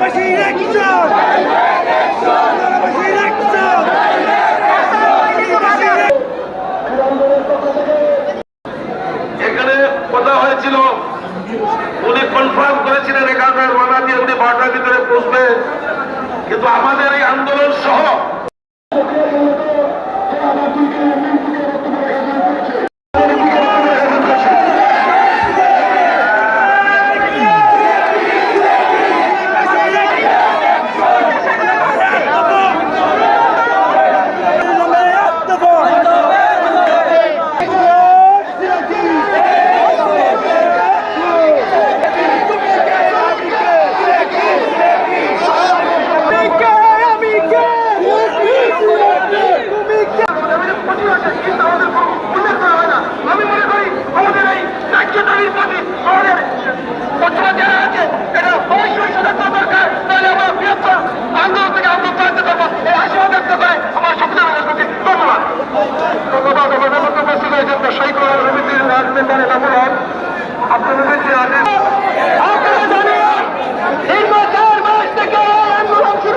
Başını yine gideceğim! Başını yine উনি confirm করেছিলেন এগারোটার মানা দিয়ে উনি বারোটার ভিতরে পুষবে কিন্তু আমাদের এই আন্দোলন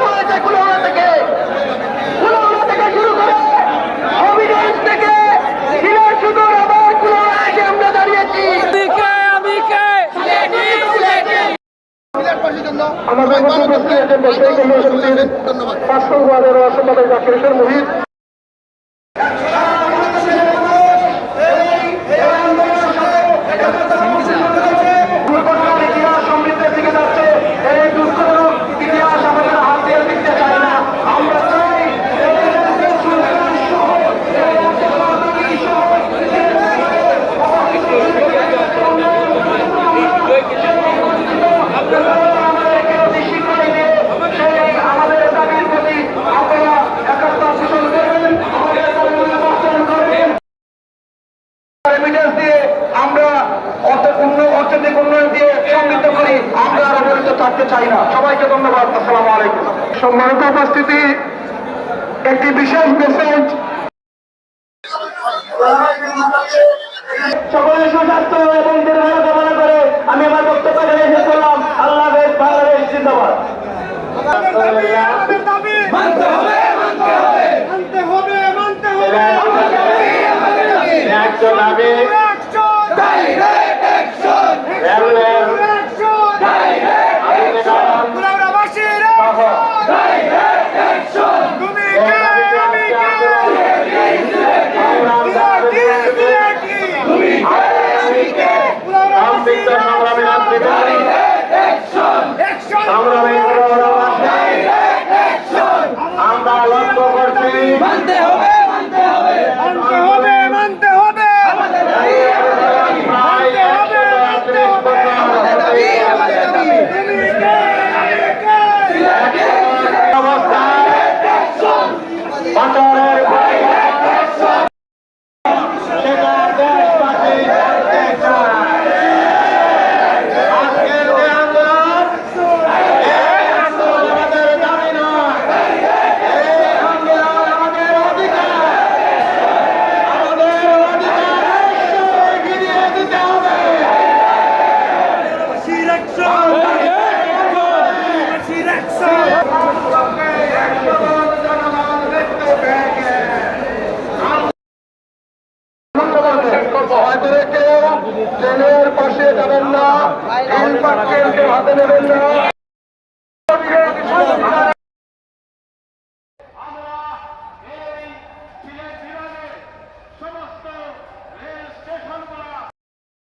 হয়েছে কুলাউড়া থেকে কুলাউড়া থেকে শুরু করে অভিযান থেকে সিলেট সুদূর আবার কুলাউড়া এসে আমরা দাঁড়িয়েছি আমাদের গণতন্ত্রের এজেন্ডা সেই কর্মসূচির পাঁচশো ওয়ার্ডের সম্পাদক ঈশ্বর মোহিত। থাকতে চাই না। সবাইকে ধন্যবাদ। আসসালামু আলাইকুম। সম্মানিত উপস্থিতি একটি বিশেষ মেসেজ সকলের সুস্বাস্থ্য এবং দীর্ঘায়ু কামনা করে আমি আমার বক্তব্য এখানে শেষ করলাম। আল্লাহ বাংলাদেশ জিন্দাবাদ। মানতে হবে মানতে হবে। মানতে হবে মানতে হবে। মানতে হবে মানতে হবে। মানতে হবে মানতে হবে। মানতে হবে মানতে হবে। তুমি কে আমি কে অবস্থায় বছরের সেটা দেশবাসী জানতে চায়। আজকের যে আন্দোলন, এই আন্দোলন আমাদের দাবি নয়। এই আন্দোলন আমাদের অধিকার। আমাদের অধিকার অবশ্যই ফিরিয়ে দিতে হবে। ভয় করে ট্রেনের পাশে যাবেন না হাতে না।